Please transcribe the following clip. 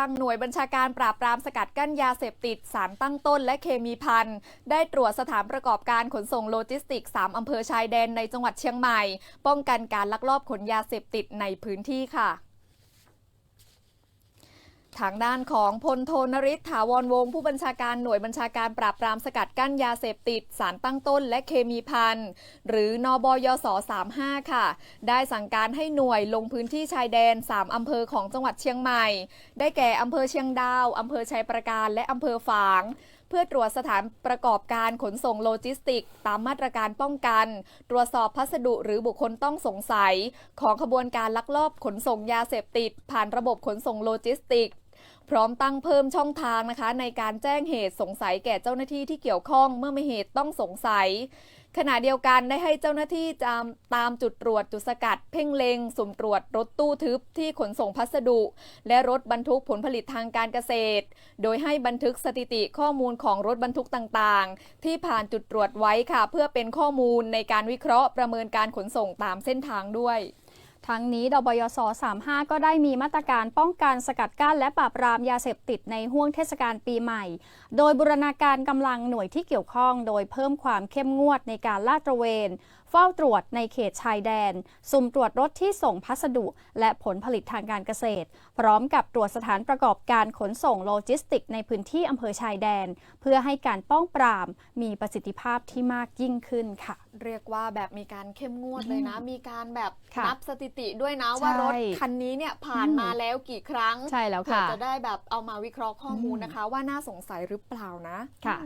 างหน่วยบัญชาการปราบปรามสกัดกั้นยาเสพติด สารตั้งต้นและเคมีพันได้ตรวจสถานประกอบการขนส่งโลจิสติกส์3อำเภอชายแดนในจังหวัดเชียงใหม่ ป้องกันการลักลอบขนยาเสพติดในพื้นที่ค่ะ ทางด้านของพลโทนริศถาวรวงศ์ผู้บัญชาการหน่วยบัญชาการปราบปรามสกัดกั้นยาเสพติด สารตั้งต้นและเคมีพันหรือนบยส35 ค่ะ ได้สั่งการให้หน่วยลงพื้นที่ชายแดน 3 อำเภอของจังหวัดเชียงใหม่ ได้แก่อำเภอเชียงดาว อำเภอชัยประการ และอำเภอฝางเพื่อตรวจสถานประกอบการขนส่งโลจิสติก ตามมาตรการป้องกัน ตรวจสอบพัสดุหรือบุคคลต้องสงสัย ของขบวนการลักลอบขนส่งยาเสพติด ผ่านระบบขนส่งโลจิสติก พร้อมตั้งเพิ่มช่องทางนะคะ ในการแจ้งเหตุสงสัยแก่เจ้าหน้าที่ที่เกี่ยวข้องเมื่อมีเหตุต้องสงสัย ขณะเดียวกันได้ให้เจ้าหน้าที่ตามตามจุดตรวจจุดสกัด เพ่งเลงสุ่มตรวจรถตู้ทึบที่ขนส่งพัสดุ และรถบรรทุกผลผลิตทางการเกษตร โดยให้บันทึกสถิติข้อมูลของรถบรรทุกต่างๆ ที่ผ่านจุดตรวจไว้ค่ะ เพื่อเป็นข้อมูลในการวิเคราะห์ประเมินการขนส่งตามเส้นทางด้วย ทั้งนี้ดบยส35 ก็ได้มีมาตรการป้องกันสกัดกั้นและปราบปรามยาเสพติดในห่วงเทศกาลปีใหม่ โดยบูรณาการกำลังหน่วยที่เกี่ยวข้อง โดยเพิ่มความเข้มงวดในการลาดตระเวน เฝ้าตรวจในเขตชายแดน สุ่มตรวจรถที่ส่งพัสดุ และผลผลิตทางการเกษตร พร้อมกับตรวจสถานประกอบการขนส่งโลจิสติก ในพื้นที่อำเภอชายแดน เพื่อให้การป้องปรามมีประสิทธิภาพที่มากยิ่งขึ้นค่ะ เรียกว่าแบบมีการเข้มงวดเลยนะ มีการแบบค่ะนับสถิติด้วยนะว่ารถใช่คันนี้เนี่ยผ่านมาแล้วกี่ครั้งใช่แล้วเพื่อค่ะ จะได้แบบเอามาวิเคราะห์ข้อมูลอืมนะคะ ว่าน่าสงสัยหรือเปล่านะ ค่ะ